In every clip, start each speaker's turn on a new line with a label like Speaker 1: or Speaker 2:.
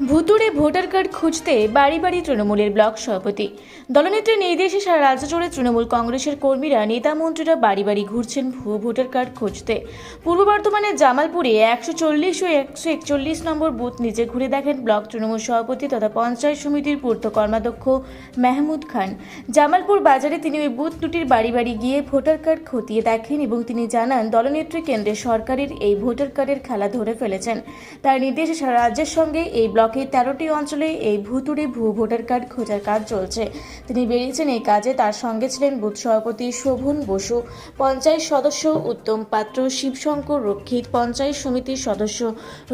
Speaker 1: ভুতুড়ে voter card খুঁজতে বাড়ি বাড়ি তৃণমূলের ব্লক সভাপতি। দলনেত্রীর নির্দেশে সারা রাজ্য জুড়ে তৃণমূল কংগ্রেসের কর্মীরা, নেতা মন্ত্রীরা বাড়ি বাড়ি ঘুরছেন ভুয়ো ভোটার কার্ড খুঁজতে। পূর্ব বর্ধমানের জামালপুরে একশো চল্লিশ ও একশো একচল্লিশ নম্বর বুথ নিজে ঘুরে দেখেন ব্লক তৃণমূল সভাপতি তথা পঞ্চায়েত সমিতির পূর্ত কর্মাধ্যক্ষ মেহমুদ খান। জামালপুর বাজারে তিনি ওই বুথ দুটির বাড়ি বাড়ি গিয়ে ভোটার কার্ড খতিয়ে দেখেন এবং তিনি জানান, দলনেত্রী কেন্দ্রের সরকারের এই ভোটার কার্ডের খেলা ধরে ফেলেছেন। তার নির্দেশে সারা রাজ্যের সঙ্গে এই ব্লকে তেরোটি অঞ্চলে এই ভুতুড়ে ভুয়ো ভোটার কার্ড খোঁজার কাজ চলছে। তিনি বেরিয়েছেন এই কাজে। তার সঙ্গে ছিলেন বুথ সভাপতি শোভন বসু, পঞ্চায়েত সদস্য উত্তম পাত্র, শিবশঙ্কর রক্ষিত, পঞ্চায়েত সমিতির সদস্য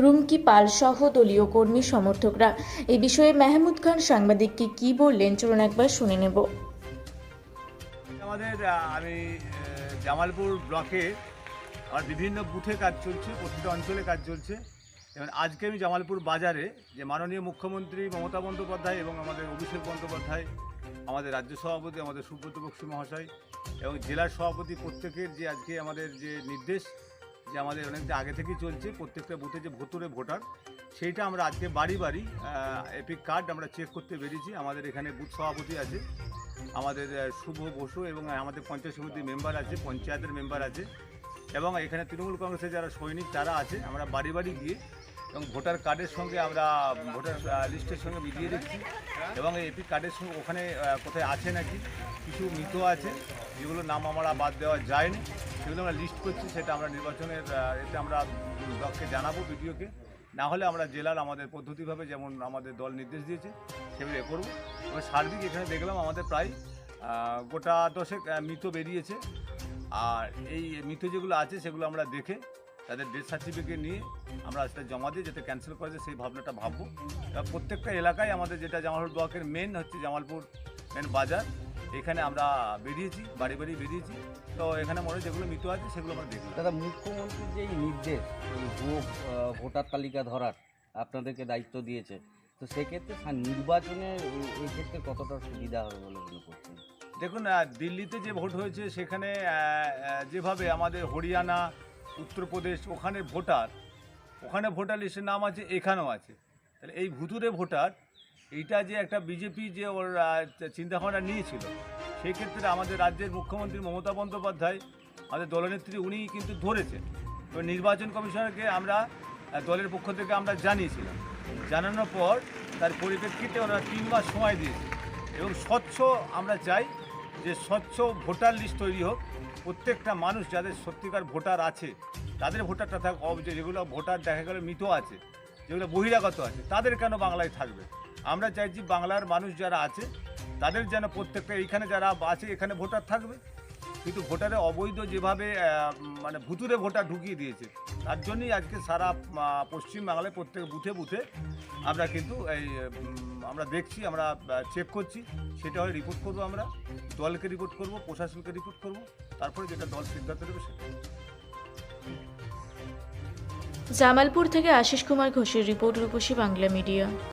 Speaker 1: রুমকি পাল সহ দলীয় কর্মী সমর্থকরা। এই বিষয়ে মেহমুদ খান সাংবাদিককে কি বললেন, চলুন একবার শুনে নেব।
Speaker 2: আমাদের আমি জামালপুর ব্লকে আমার বিভিন্ন বুথে কাজ চলছে প্রতিটা অঞ্চলে কাজ চলছে। এবং আজকে আমি জামালপুর বাজারে যে মাননীয় মুখ্যমন্ত্রী মমতা বন্দ্যোপাধ্যায় এবং আমাদের অভিষেক বন্দ্যোপাধ্যায়, আমাদের রাজ্য সভাপতি, আমাদের সুব্রত বক্সী মহাশয় এবং জেলার সভাপতি প্রত্যেকের যে আজকে আমাদের যে নির্দেশ, যে আমাদের অনেকটা আগে থেকেই চলছে, প্রত্যেকটা বুথে যে ভোটরে ভোটার, সেইটা আমরা আজকে বাড়ি বাড়ি এপিক কার্ড আমরা চেক করতে বেরিয়েছি। আমাদের এখানে বুথ সভাপতি আছে, আমাদের শুভ বসু এবং আমাদের পঞ্চায়েত সমিতির মেম্বার আছে, পঞ্চায়েতের মেম্বার আছে। এবং এখানে তৃণমূল কংগ্রেসের যারা সৈনিক, তারা আছে। আমরা বাড়ি বাড়ি গিয়ে এবং ভোটার কার্ডের সঙ্গে আমরা ভোটার লিস্টের সঙ্গে মিলিয়ে দেখছি। এবং এই এপি কার্ডের সঙ্গে ওখানে কোথায় আছে নাকি? কিছু মৃত আছে যেগুলো নাম আমরা বাদ দেওয়া যায়নি। সেগুলো আমরা লিস্ট করছি, সেটা আমরা নির্বাচনের এতে আমরা ব্লককে জানাব বিডিওকে না হলে আমরা জেলার আমাদের পদ্ধতিভাবে যেমন আমাদের দল নির্দেশ দিয়েছে, সেগুলো এ করব। এবার সার্বিক এখানে দেখলাম আমাদের প্রায় গোটা দশেক মৃত বেরিয়েছে। আর এই মৃত যেগুলো আছে, সেগুলো আমরা দেখে তাদের ডেথ সার্টিফিকেট নিয়ে আমরা সেটা জমা দিয়ে যাতে ক্যান্সেল করা যায়, সেই ভাবনাটা ভাববো। প্রত্যেকটা এলাকায় আমাদের যেটা জামালপুর ব্লকের মেন হচ্ছে জামালপুর মেন বাজার। এখানে আমরা বেরিয়েছি, বাড়ি বাড়ি বেরিয়েছি। তো এখানে মনে যেগুলো মৃত আছে, সেগুলো আমরা দেখি
Speaker 3: দাদা, মুখ্যমন্ত্রীর যে নির্দেশ ভোটার তালিকা ধরার, আপনাদেরকে দায়িত্ব দিয়েছে তো সেক্ষেত্রে নির্বাচনে এই- ক্ষেত্রে কতটা সুবিধা হবে বলে মনে করছেন?
Speaker 2: দেখুন দিল্লিতে যে ভোট হয়েছে, সেখানে যেভাবে আমাদের হরিয়ানা, উত্তরপ্রদেশ, ওখানে ভোটার ওখানে ভোটার লিস্টের নাম আছে, এখানেও আছে। তাহলে এই ভুতুরে ভোটার, এইটা যে একটা বিজেপি যে ওর চিন্তাভাবনা নিয়েছিল সেই ক্ষেত্রে আমাদের রাজ্যের মুখ্যমন্ত্রী মমতা বন্দ্যোপাধ্যায়, আমাদের দলনেত্রী উনি কিন্তু ধরেছেন। তো নির্বাচন কমিশনারকে আমরা দলের পক্ষ থেকে আমরা জানিয়েছিলাম। জানানোর পর তার পরিপ্রেক্ষিতে ওনারা তিন মাস সময় দিয়েছে। এবং স্বচ্ছ আমরা চাই যে স্বচ্ছ ভোটার লিস্ট তৈরি হোক। প্রত্যেকটা মানুষ যাদের সত্যিকার ভোটার আছে, তাদের ভোটারটা থাক যেগুলো ভোটার দেখা গেল মৃত আছে, যেগুলো বহিরাগত আছে, তাদের কেন বাংলায় থাকবে? আমরা চাইছি বাংলার মানুষ যারা আছে, তাদের যেন প্রত্যেকটা, এইখানে যারা আছে, এখানে ভোটার থাকবে। কিন্তু ভোটারে অবৈধ যেভাবে মানে ভুতুরে ভোটার ঢুকিয়ে দিয়েছে তার জন্যই আজকে সারা আহ, পশ্চিম বাংলায় প্রত্যেক বুথে বুথে আমরা কিন্তু এই আমরা দেখছি আমরা চেক করছি। সেটা হয় রিপোর্ট করব আমরা দলকে রিপোর্ট করব প্রশাসনকে রিপোর্ট করব তারপরে যেটা দল সিদ্ধান্ত নেবে সেটা।
Speaker 1: জামালপুর থেকে আশিস কুমার ঘোষের রিপোর্ট রূপসী বাংলা মিডিয়া।